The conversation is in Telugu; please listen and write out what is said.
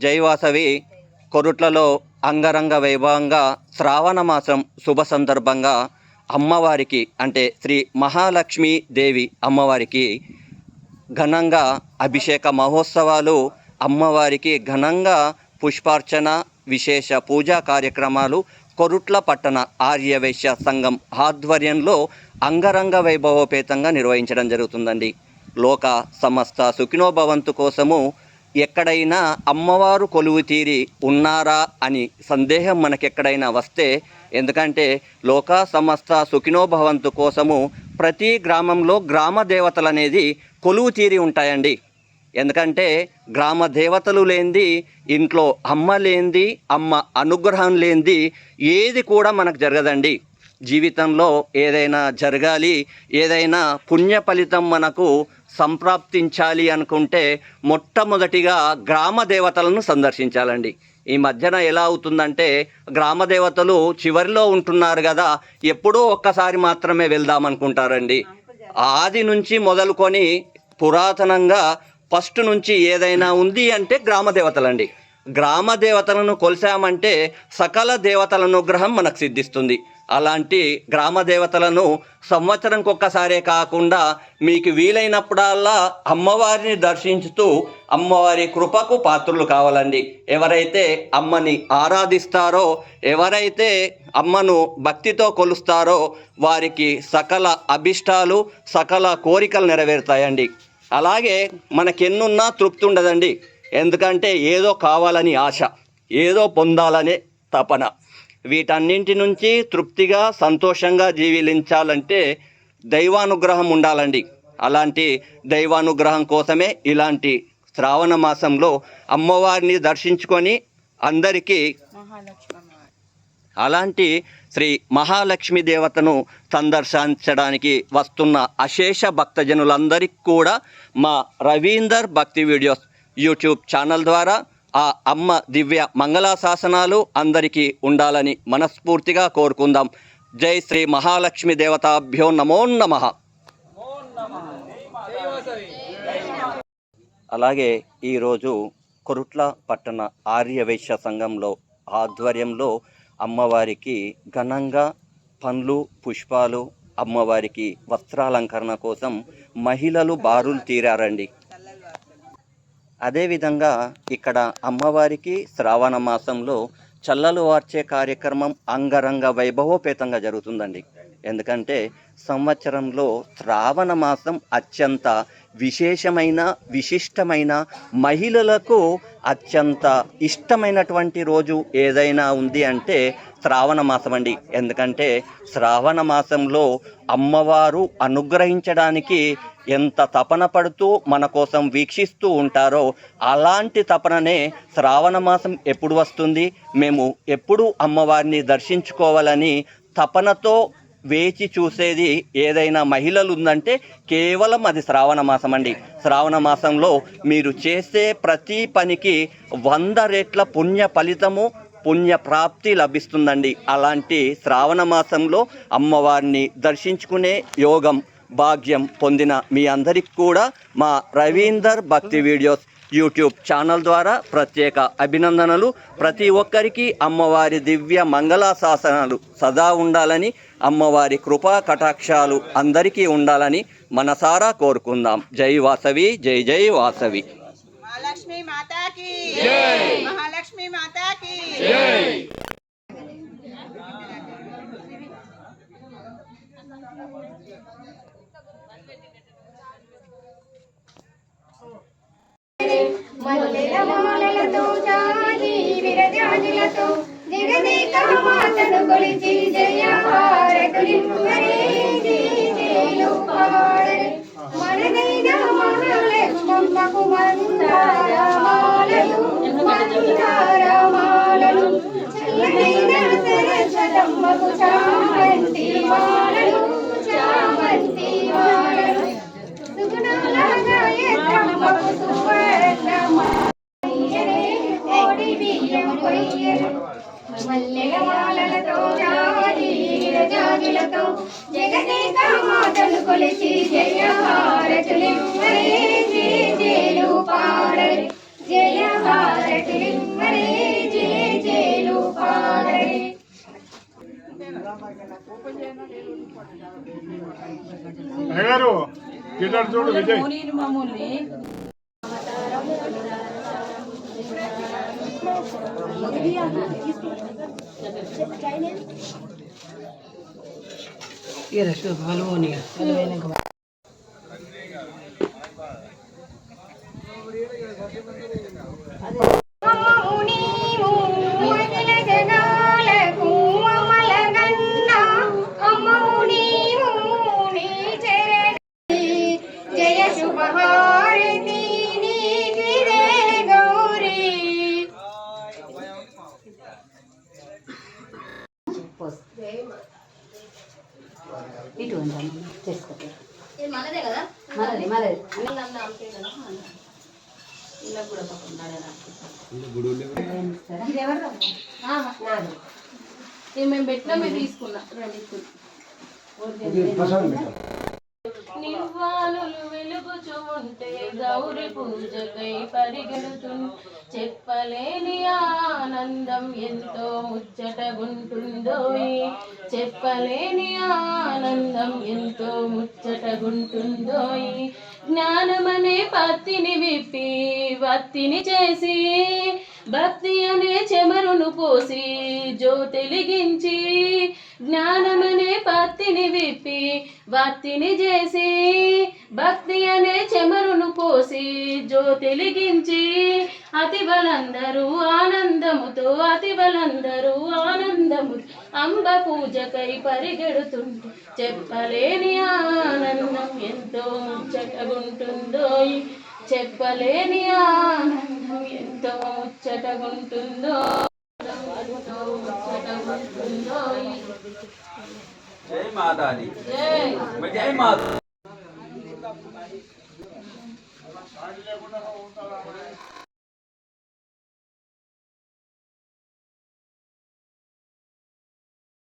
జైవాసవి కొరుట్లలో అంగరంగ వైభవంగా శ్రావణ మాసం శుభ సందర్భంగా అమ్మవారికి అంటే శ్రీ మహాలక్ష్మీ దేవి అమ్మవారికి ఘనంగా అభిషేక మహోత్సవాలు అమ్మవారికి ఘనంగా పుష్పార్చన విశేష పూజా కార్యక్రమాలు కొరుట్ల పట్టణ ఆర్యవైశ్య సంఘం ఆధ్వర్యంలో అంగరంగ వైభవోపేతంగా నిర్వహించడం జరుగుతుందండి. లోక సమస్త సుఖినోభవంతు కోసము ఎక్కడైనా అమ్మవారు కొలువు తీరి ఉన్నారా అని సందేహం మనకెక్కడైనా వస్తే ఎందుకంటే లోక సమస్త సుఖినోభవంతు కోసము ప్రతి గ్రామంలో గ్రామ దేవతలు అనేది కొలువు తీరి ఉంటాయండి. ఎందుకంటే గ్రామ దేవతలు లేనిది ఇంట్లో అమ్మ లేనిది అమ్మ అనుగ్రహం లేనిది ఏది కూడా మనకు జరగదండి. జీవితంలో ఏదైనా జరగాలి ఏదైనా పుణ్య ఫలితం మనకు సంప్రాప్తించాలి అనుకుంటే మొట్టమొదటిగా గ్రామ దేవతలను సందర్శించాలండి. ఈ మధ్యన ఎలా అవుతుందంటే గ్రామ దేవతలు చివరిలో ఉంటున్నారు కదా ఎప్పుడో ఒక్కసారి మాత్రమే వెళ్దాం అనుకుంటారండి ఆది నుంచి మొదలుకొని పురాతనంగా ఫస్ట్ నుంచి ఏదైనా ఉంది అంటే గ్రామ దేవతలండి. గ్రామ దేవతలను కొలిసామంటే సకల దేవతల అనుగ్రహం మనకు సిద్ధిస్తుంది. అలాంటి గ్రామ దేవతలను సంవత్సరంకి ఒక్కసారే కాకుండా మీకు వీలైనప్పుడల్లా అమ్మవారిని దర్శించుతూ అమ్మవారి కృపకు పాత్రులు కావాలండి. ఎవరైతే అమ్మని ఆరాధిస్తారో ఎవరైతే అమ్మను భక్తితో కొలుస్తారో వారికి సకల అభిష్టాలు సకల కోరికలు నెరవేరుతాయండి. అలాగే మనకెన్నున్నా తృప్తి ఉండదండి. ఎందుకంటే ఏదో కావాలని ఆశ ఏదో పొందాలనే తపన. వీటన్నింటి నుంచి తృప్తిగా సంతోషంగా జీవించాలంటే దైవానుగ్రహం ఉండాలండి. అలాంటి దైవానుగ్రహం కోసమే ఇలాంటి శ్రావణ మాసంలో అమ్మవారిని దర్శించుకొని అందరికీ అలాంటి శ్రీ మహాలక్ష్మి దేవతను సందర్శించడానికి వస్తున్న అశేష భక్తజనులందరికీ కూడా మా రవీందర్ భక్తి వీడియోస్ యూట్యూబ్ ఛానల్ ద్వారా ఆ అమ్మ దివ్య మంగళాశాసనాలు అందరికీ ఉండాలని మనస్ఫూర్తిగా కోరుకుందాం. జై శ్రీ మహాలక్ష్మి దేవతాభ్యో నమో నమః. అలాగే ఈరోజు కొరుట్ల పట్టణ ఆర్యవైశ్య సంఘంలో ఆధ్వర్యంలో అమ్మవారికి ఘనంగా పండ్లు పుష్పాలు అమ్మవారికి వస్త్రాలంకరణ కోసం మహిళలు బారులు తీరారండి. అదేవిధంగా ఇక్కడ అమ్మవారికి శ్రావణ మాసంలో చల్లలు వార్చే కార్యక్రమం అంగరంగ వైభవోపేతంగా జరుగుతుందండి. ఎందుకంటే సంవత్సరంలో శ్రావణ మాసం అత్యంత విశేషమైన విశిష్టమైన మహిళలకు అత్యంత ఇష్టమైనటువంటి రోజు ఏదైనా ఉంది అంటే శ్రావణ మాసం అండి. ఎందుకంటే శ్రావణ మాసంలో అమ్మవారు అనుగ్రహించడానికి ఎంత తపన పడుతూ మన కోసం వీక్షిస్తూ ఉంటారో అలాంటి తపననే శ్రావణ మాసం ఎప్పుడు వస్తుంది? మేము ఎప్పుడు అమ్మవారిని దర్శించుకోవాలని తపనతో వేచి చూసేది ఏదైనా మహిళలు ఉందంటే కేవలం అది శ్రావణ మాసం అండి శ్రావణ మాసంలో మీరు చేసే ప్రతి పనికి వంద రెట్ల పుణ్య ఫలితము పుణ్య ప్రాప్తి లభిస్తుందండి. అలాంటి శ్రావణ మాసంలో అమ్మవారిని దర్శించుకునే యోగం భాగ్యం పొందిన మీ అందరికి కూడా మా రవీందర్ భక్తి వీడియోస్ యూట్యూబ్ ఛానల్ ద్వారా ప్రత్యేక అభినందనలు. ప్రతి ఒక్కరికి అమ్మవారి దివ్య మంగళ శాసనాలు సదా ఉండాలని అమ్మవారి కృపా కటాక్షాలు అందరికీ ఉండాలని మనసారా కోరుకుందాం. జై వాసవి జై జై వాసవి. की మల్లెల జాజి విరజాజులతో జగదేక మాతను కొలిచి జయ జయలు మనదైన మహాలక్ష్మమ్మకు మందారమాలలు మందారమాలలు చల్లనైన సరస్వతమ్మకు మల్లెల మాలలతో చూడు విజయ్. మామూలు ये रश्मि भगवान नहीं है మేము పెట్టినా మీరు తీసుకున్నా. రండి వెలుగుచు ఉంటే గౌరి పూజకై పరిగెడుతు చెప్పలేని ఆనందం ఎంతో ముచ్చటగుంటుందోయ్ చెప్పలేని ఆనందం ఎంతో ముచ్చటగుంటుందోయ్ జ్ఞానమనే పత్తిని విప్పి వత్తిని చేసి భక్తి అనే చెమరును పోసి జో తెలిగించి జ్ఞానమనే పత్తిని విప్పి భక్తిని చేసి భక్తి అనే చెమరును పోసి జ్యోతిలిగించి అతి బలందరూ ఆనందముతో అతి బలందరూ ఆనందము అంబ పూజకై పరిగెడుతుంటే చెప్పలేని ఆనందం ఎంతో ముచ్చటగుంటుందో చెప్పలేని ఆనందం ఎంతో ముచ్చటగుంటుందో ఎంతో ముచ్చటగుంటుందో జై మాతాది జై జై మాత